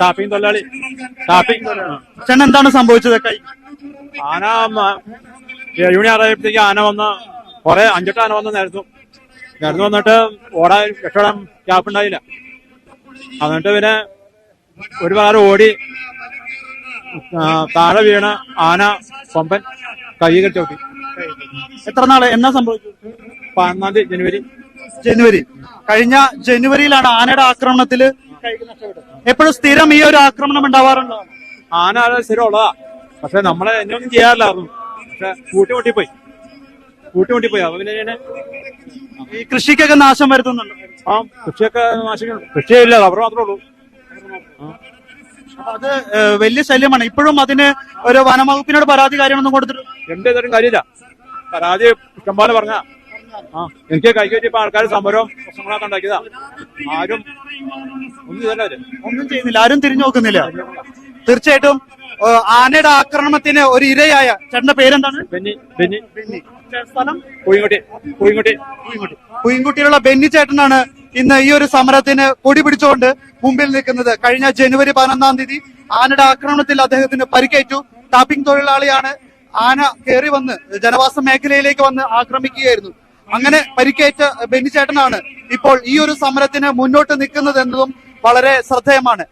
Tapping തൊഴിലാളി. Tapping ചേട്ടൻ എന്താണ് സംഭവിച്ചത്? കൈ ആന യൂണിയൻ അറിയപ്പോഴത്തേക്ക് ആന വന്ന കുറെ അഞ്ചെട്ട് ആന വന്ന് നേരത്തു നേരത്തെ വന്നിട്ട് ഓടാൻ രക്ഷപ്പെടാൻ ഗ്യാപ്പ് ഉണ്ടായില്ല. എന്നിട്ട് പിന്നെ ഒരു പാറ ഓടി താഴെ വീണ് ആന കൊമ്പൻ കൈകൾ ചവിട്ടി. എത്ര നാൾ? എന്നാ സംഭവിച്ചു പതിനൊന്നാം തീയതി ജനുവരി. ജനുവരി. കഴിഞ്ഞ ജനുവരിയിലാണ് ആനയുടെ ആക്രമണത്തിൽ എപ്പോഴും സ്ഥിരം ഈ ഒരു ആക്രമണം ഉണ്ടാവാറുണ്ടോ? ആന സ്ഥിരമുള്ളതാ സ്ഥിരം ഉള്ളതാ. പക്ഷെ നമ്മളെ എന്നൊന്നും ചെയ്യാറില്ലായിരുന്നു. പക്ഷെ കൂട്ടി പോയി കൂട്ടി പോയി അപ്പൊ പിന്നെ ഞാൻ ഈ കൃഷിക്കൊക്കെ നാശം വരുത്തുന്നുണ്ട്? ആ കൃഷിയൊക്കെ നാശിക്കണം കൃഷിയില്ല റബ്ബർ മാത്രമേ ഉള്ളൂ. അത് വലിയ ശല്യമാണ്. ഇപ്പോഴും അതിന് ഒരു വനംവകുപ്പിനോട് പരാതി കാര്യമൊന്നും കൊടുത്തിട്ടുണ്ട് എന്റെ തരം കാര്യമില്ല. പരാതി ഇഷ്ടംപോലെ പറഞ്ഞ എനിക്ക് കൈകറ്റിയപ്പോ ആൾക്കാർ സമരവും പ്രശ്നങ്ങളൊക്കെ ഉണ്ടാക്കിയതാ. ആരും ഒന്നും ചെയ്തല്ല അവർ. ഒന്നും ചെയ്യുന്നില്ല. ആരും തിരിഞ്ഞു നോക്കുന്നില്ല. തീർച്ചയായിട്ടും ആനയുടെ ആക്രമണത്തിന് ഒരു ഇരയായ ചേട്ടന്റെ പേരെന്താണ്? ബെന്നി ബെന്നി. സ്ഥലം? പൂയിൻകുട്ടി. പൂയിൻകുട്ടി. കുയിൻകുട്ടിയിലുള്ള ബെന്നി ചേട്ടനാണ് ഇന്ന് ഈ ഒരു സമരത്തിന് കൊടി പിടിച്ചുകൊണ്ട് മുമ്പിൽ നിൽക്കുന്നത്. കഴിഞ്ഞ ജനുവരി പതിനൊന്നാം തീയതി ആനയുടെ ആക്രമണത്തിൽ അദ്ദേഹത്തിന് പരിക്കേറ്റു. ടാപ്പിംഗ് തൊഴിലാളിയാണ്. ആന കയറി വന്ന് ജനവാസ മേഖലയിലേക്ക് വന്ന് ആക്രമിക്കുകയായിരുന്നു. അങ്ങനെ പരിക്കേറ്റ ബെന്നിച്ചേട്ടനാണ് ഇപ്പോൾ ഈ ഒരു സമരത്തിന് മുന്നോട്ട് നിൽക്കുന്നത് എന്നതും വളരെ ശ്രദ്ധേയമാണ്.